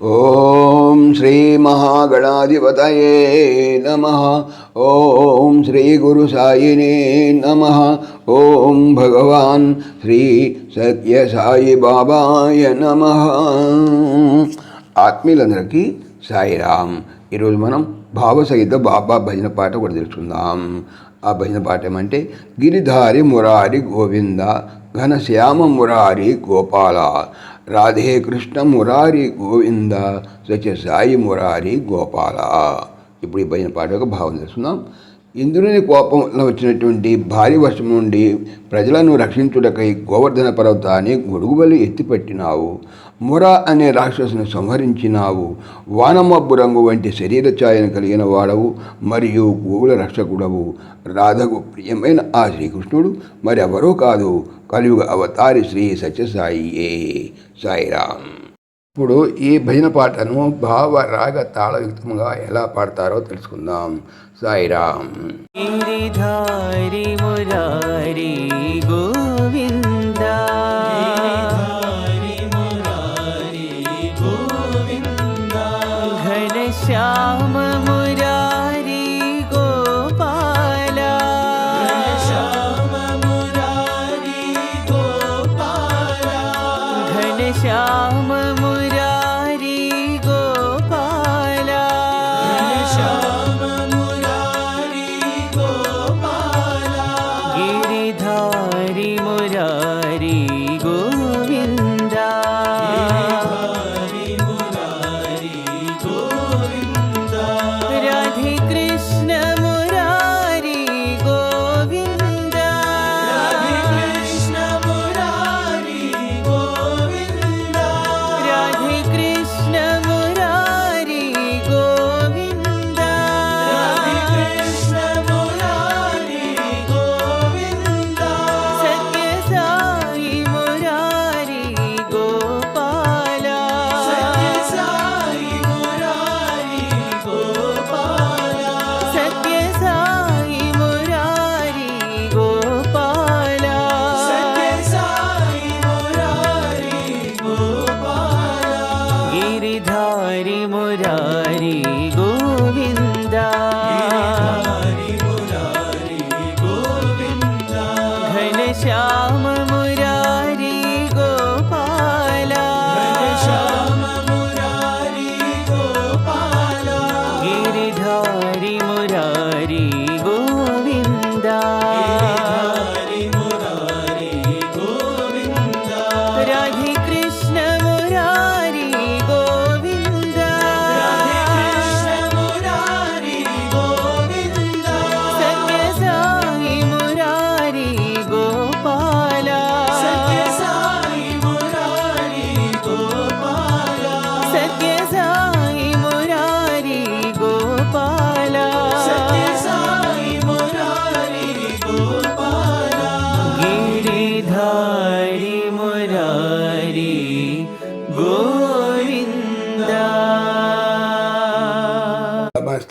ఓం శ్రీ మహాగణాధిపతయే నమ. ఓం శ్రీ గురు సాయినే నమ. ఓం భగవాన్ శ్రీ సత్య సాయి బాబాయ నమ. ఆత్మీయులందరికీ సాయిరామ్. ఈరోజు మనం భావసహిత బాబా భజన పాట కూడా తెలుసుకుందాం. ఆ భజన పాట ఏమంటే గిరిధారి మురారి గోవింద ఘనశ్యామ మురారి గోపాల రాధే కృష్ణ మురారి గోవింద సత్య సాయి మురారి గోపాల. ఇప్పుడు ఈ భజన పాట యొక్క భావం తెలుసుకుందాం. ఇంద్రుని కోపం వల్ల వచ్చినటువంటి భారీ వర్షం నుండి ప్రజలను రక్షించుటకై గోవర్ధన పర్వతాన్ని గొడుగుబలి ఎత్తిపెట్టినావు. ముర అనే రాక్షసును సంహరించినావు. వానమబ్బు రంగు వంటి శరీర ఛాయను కలిగిన వాడవు మరియు గోవుల రక్షకుడవు. రాధకు ప్రియమైన ఆ శ్రీకృష్ణుడు మరి కాదు. కలియుగ అవతారి శ్రీ సత్యసాయియే. సాయిరామ్. ఇప్పుడు ఈ భజన పాటను భావ రాగ తాళయుక్తంగా ఎలా పాడతారో తెలుసుకుందాం సాయిరామ్ गिरिधारि मुरारी